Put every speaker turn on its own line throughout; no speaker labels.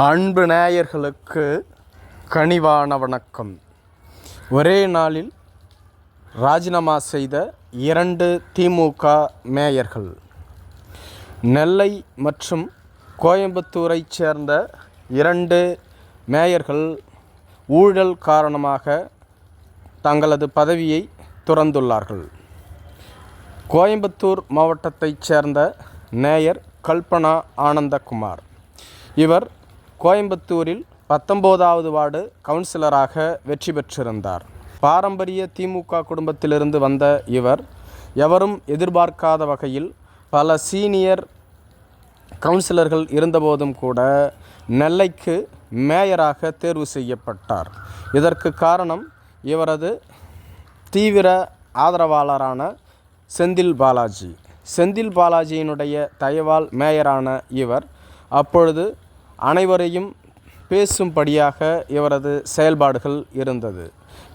அன்பு நேயர்களுக்கு கனிவான வணக்கம். ஒரே நாளில் ராஜினாமா செய்த இரண்டு திமுக மேயர்கள் நெல்லை மற்றும் கோயம்புத்தூரைச் சேர்ந்த இரண்டு மேயர்கள் ஊழல் காரணமாக தங்களது பதவியை துறந்துள்ளார்கள். கோயம்புத்தூர் மாவட்டத்தைச் சேர்ந்த மேயர் கல்பனா ஆனந்தகுமார். இவர் கோயம்புத்தூரில் பத்தொம்போதாவது வார்டு கவுன்சிலராக வெற்றி பெற்றிருந்தார். பாரம்பரிய திமுக குடும்பத்திலிருந்து வந்த இவர் எவரும் எதிர்பார்க்காத வகையில் பல சீனியர் கவுன்சிலர்கள் இருந்தபோதும் கூட நெல்லைக்கு மேயராக தேர்வு செய்யப்பட்டார். இதற்கு காரணம் இவரது தீவிர ஆதரவாளரான செந்தில் பாலாஜி. செந்தில் பாலாஜியினுடைய தயவால் மேயரான இவர் அப்பொழுது அனைவரையும் பேசும்படியாக இவரது செயல்பாடுகள் இருந்தது.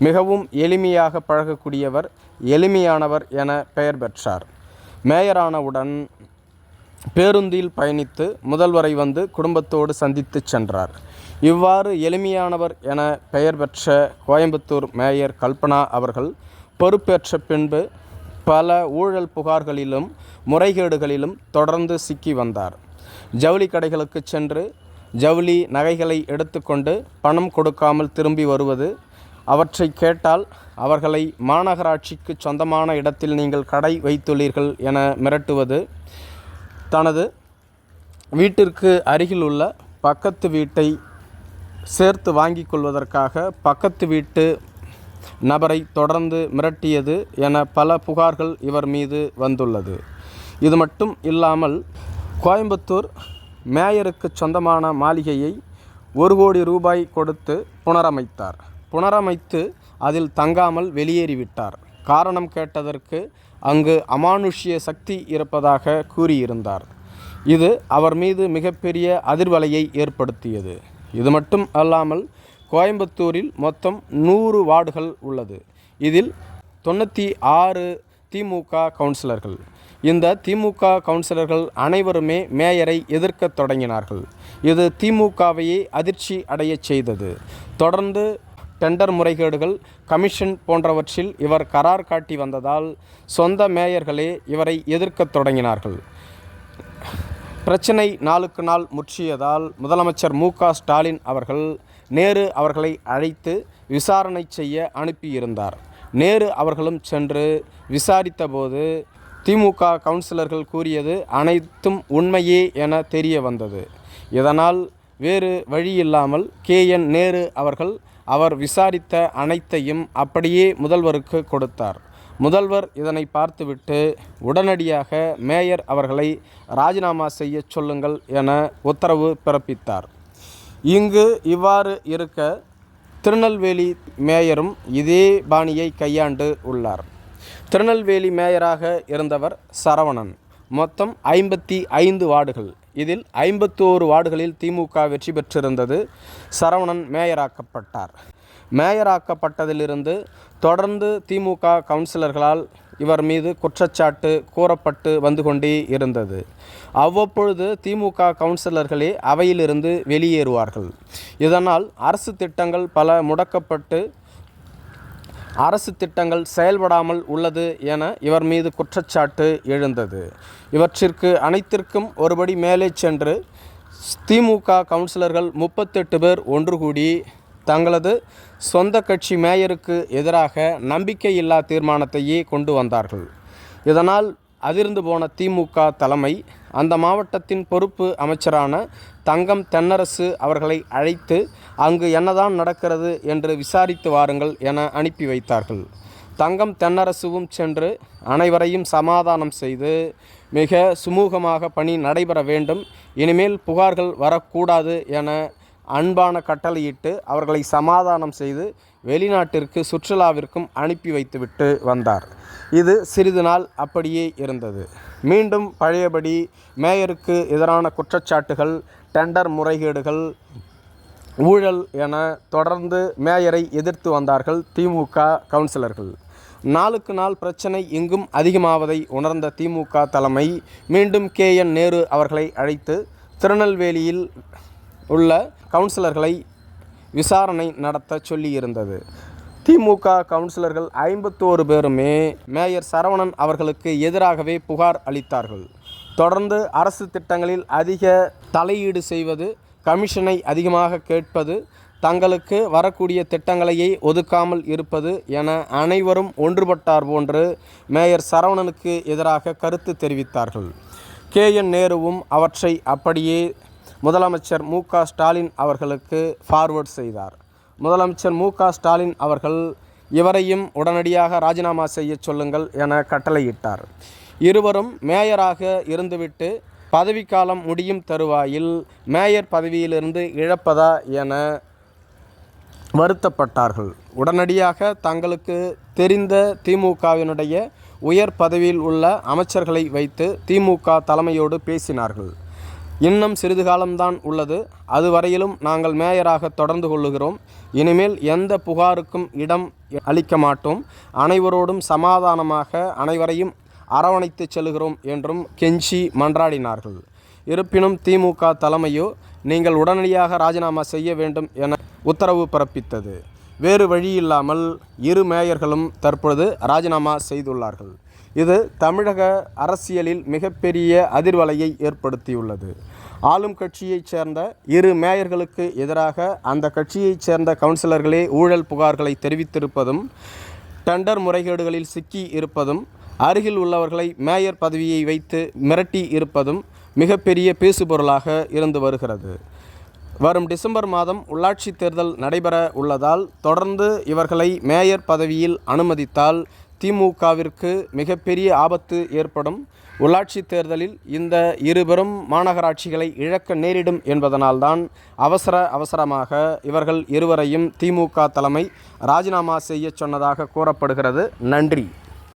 மிகவும் எளிமையாக பழகக்கூடியவர் எளிமையானவர் என பெயர் பெற்றார். மேயரானவுடன் பேருந்தில் பயணித்து முதல்வரை வந்து குடும்பத்தோடு சந்தித்து சென்றார். இவ்வாறு எளிமையானவர் என பெயர் பெற்ற கோயம்புத்தூர் மேயர் கல்பனா அவர்கள் பொறுப்பேற்ற பின்பு பல ஊழல் புகார்களிலும் முறைகேடுகளிலும் தொடர்ந்து சிக்கி வந்தார். ஜவுளி கடைகளுக்கு சென்று ஜவுளி நகைகளை எடுத்துக்கொண்டு பணம் கொடுக்காமல் திரும்பி வருவது. அவற்றை கேட்டால் அவர்களை மாநகராட்சிக்கு சொந்தமான இடத்தில் நீங்கள் கடை வைத்துள்ளீர்கள் என மிரட்டுவது. தனது வீட்டிற்கு அருகில் உள்ள பக்கத்து வீட்டை சேர்த்து வாங்கி கொள்வதற்காக பக்கத்து வீட்டு நபரை தொடர்ந்து மிரட்டியது என பல புகார்கள் இவர் மீது வந்துள்ளது. இது மட்டும் இல்லாமல் கோயம்புத்தூர் மேயருக்கு சொந்தமான மாளிகையை ஒரு கோடி ரூபாய் கொடுத்து புனரமைத்தார். புனரமைத்து அதில் தங்காமல் வெளியேறிவிட்டார். காரணம் கேட்டதற்கு அங்கு அமானுஷ்ய சக்தி இருப்பதாக கூறியிருந்தார். இது அவர் மீது மிகப்பெரிய அதிர்வலையை ஏற்படுத்தியது. இது மட்டும் அல்லாமல் கோயம்புத்தூரில் மொத்தம் நூறு வார்டுகள் உள்ளது. இதில் தொண்ணூற்றி ஆறு திமுக கவுன்சிலர்கள். இந்த திமுக கவுன்சிலர்கள் அனைவருமே மேயரை எதிர்க்கத் தொடங்கினார்கள். இது திமுகவையே அதிர்ச்சி அடையச் செய்தது. தொடர்ந்து டெண்டர் முறைகேடுகள் கமிஷன் போன்றவற்றில் இவர் கரார் காட்டி வந்ததால் சொந்த மேயர்களே இவரை எதிர்க்கத் தொடங்கினார்கள். பிரச்சனை நாளுக்கு நாள் முற்றியதால் முதலமைச்சர் மு ஸ்டாலின் அவர்கள் நேரு அவர்களை அழைத்து விசாரணை செய்ய அனுப்பியிருந்தார். நேரு அவர்களும் சென்று விசாரித்தபோது திமுக கவுன்சிலர்கள் கூறியது அனைத்தும் உண்மையே என தெரிய வந்தது. இதனால் வேறு வழியில்லாமல் கே. என். நேரு அவர்கள் அவர் விசாரித்த அனைத்தையும் அப்படியே முதல்வருக்கு கொடுத்தார். முதல்வர் இதனை பார்த்துவிட்டு உடனடியாக மேயர் அவர்களை ராஜினாமா செய்ய சொல்லுங்கள் என உத்தரவு பிறப்பித்தார். இங்கு இவ்வாறு இருக்க திருநெல்வேலி மேயரும் இதே பாணியை கையாண்டு உள்ளார். திருநெல்வேலி மேயராக இருந்தவர் சரவணன். மொத்தம் ஐம்பத்தி ஐந்து வார்டுகள். இதில் ஐம்பத்தோரு வார்டுகளில் திமுக வெற்றி பெற்றிருந்தது சரவணன் மேயராக்கப்பட்டார். மேயராக்கப்பட்டதிலிருந்து தொடர்ந்து திமுக கவுன்சிலர்களால் இவர் மீது குற்றச்சாட்டு கூறப்பட்டு வந்து கொண்டே இருந்தது. அவ்வப்பொழுது திமுக கவுன்சிலர்களே அவையிலிருந்து வெளியேறுவார்கள். இதனால் அரசு திட்டங்கள் பல முடக்கப்பட்டு அரசு திட்டங்கள் செயல்படாமல் உள்ளது என இவர் மீது குற்றச்சாட்டு எழுந்தது. இவற்றிற்கு அனைத்திற்கும் ஒருபடி மேலே சென்று திமுக கவுன்சிலர்கள் முப்பத்தெட்டு பேர் ஒன்று கூடி தங்களது சொந்த கட்சி மேயருக்கு எதிராக நம்பிக்கையில்லா தீர்மானத்தையே கொண்டு வந்தார்கள். இதனால் அதிர்ந்து போன திமுக தலைமை அந்த மாவட்டத்தின் பொறுப்பு அமைச்சரான தங்கம் தென்னரசு அவர்களை அழைத்து அங்கு என்னதான் நடக்கிறது என்று விசாரித்து வாருங்கள் என அனுப்பி வைத்தார்கள். தங்கம் தென்னரசுவும் சென்று அனைவரையும் சமாதானம் செய்து மிக சுமூகமாக பணி நடைபெற வேண்டும். இனிமேல் புகார்கள் வரக்கூடாது என அன்பான கட்டளையிட்டு அவர்களை சமாதானம் செய்து வெளிநாட்டிற்கு சுற்றுலாவிற்கும் அனுப்பி வைத்துவிட்டு வந்தார். இது சிறிது நாள் அப்படியே இருந்தது. மீண்டும் பழையபடி மேயருக்கு எதிரான குற்றச்சாட்டுகள் டெண்டர் முறைகேடுகள் ஊழல் என தொடர்ந்து மேயரை எதிர்த்து வந்தார்கள் திமுக கவுன்சிலர்கள். நாளுக்கு நாள் பிரச்சனை எங்கும் அதிகமாவதை உணர்ந்த திமுக தலைமை மீண்டும் கே. என். நேரு அவர்களை அழைத்து திருநெல்வேலியில் உள்ள கவுன்சிலர்களை விசாரணை நடத்த சொல்லியிருந்தது. திமுக கவுன்சிலர்கள் ஐம்பத்தோரு பேருமே மேயர் சரவணன் அவர்களுக்கு எதிராகவே புகார் அளித்தார்கள். தொடர்ந்து அரசு திட்டங்களில் அதிக தலையீடு செய்வது கமிஷனை அதிகமாக கேட்பது தங்களுக்கு வரக்கூடிய திட்டங்களையே ஒதுக்காமல் இருப்பது என அனைவரும் ஒன்றுபட்டார் போன்று மேயர் சரவணனுக்கு எதிராக கருத்து தெரிவித்தார்கள். கே. என். நேருவும் அவற்றை அப்படியே முதலமைச்சர் மு க ஸ்டாலின் அவர்களுக்கு ஃபார்வர்ட் செய்தார். முதலமைச்சர் மு க ஸ்டாலின் அவர்கள் இவரையும் உடனடியாக ராஜினாமா செய்யச் சொல்லுங்கள் என கட்டளையிட்டார். இருவரும் மேயராக இருந்துவிட்டு பதவிக்காலம் முடியும் தருவாயில் மேயர் பதவியிலிருந்து இழப்பதா என வருத்தப்பட்டார்கள். உடனடியாக தங்களுக்கு தெரிந்த திமுகவினுடைய உயர் பதவியில் உள்ள அமைச்சர்களை வைத்து திமுக தலைமையோடு பேசினார்கள். இன்னும் சிறிது காலம்தான் உள்ளது. அதுவரையிலும் நாங்கள் மேயராக தொடர்ந்து கொள்ளுகிறோம். இனிமேல் எந்த புகாருக்கும் இடம் அளிக்க மாட்டோம். அனைவரோடும் சமாதானமாக அனைவரையும் அரவணைத்து செல்கிறோம் என்றும் கெஞ்சி மன்றாடினார்கள். இருப்பினும் திமுக தலைமையோ நீங்கள் உடனடியாக ராஜினாமா செய்ய வேண்டும் என உத்தரவு பிறப்பித்தது. வேறு வழியில்லாமல் இரு மேயர்களும் தற்பொழுது ராஜினாமா செய்துள்ளார்கள். இது தமிழக அரசியலில் மிகப்பெரிய அதிர்வலையை ஏற்படுத்தியுள்ளது. ஆளும் கட்சியைச் சேர்ந்த இரு மேயர்களுக்கு எதிராக அந்த கட்சியைச் சேர்ந்த கவுன்சிலர்களே ஊழல் புகார்களை தெரிவித்திருப்பதும் டெண்டர் முறைகேடுகளில் சிக்கி இருப்பதும் அருகில் உள்ளவர்களை மேயர் பதவியை வைத்து மிரட்டி இருப்பதும் மிகப்பெரிய பேசுபொருளாக இருந்து வருகிறது. வரும் டிசம்பர் மாதம் உள்ளாட்சி தேர்தல் நடைபெற உள்ளதால் தொடர்ந்து இவர்களை மேயர் பதவியில் அனுமதித்தால் திமுகவிற்கு மிகப்பெரிய ஆபத்து ஏற்படும். உள்ளாட்சி தேர்தலில் இந்த இருபெரும் மாநகராட்சிகளை இழக்க நேரிடும் என்பதனால்தான் அவசர அவசரமாக இவர்கள் இருவரையும் திமுக தலைமை ராஜினாமா செய்ய சொன்னதாக கூறப்படுகிறது. நன்றி.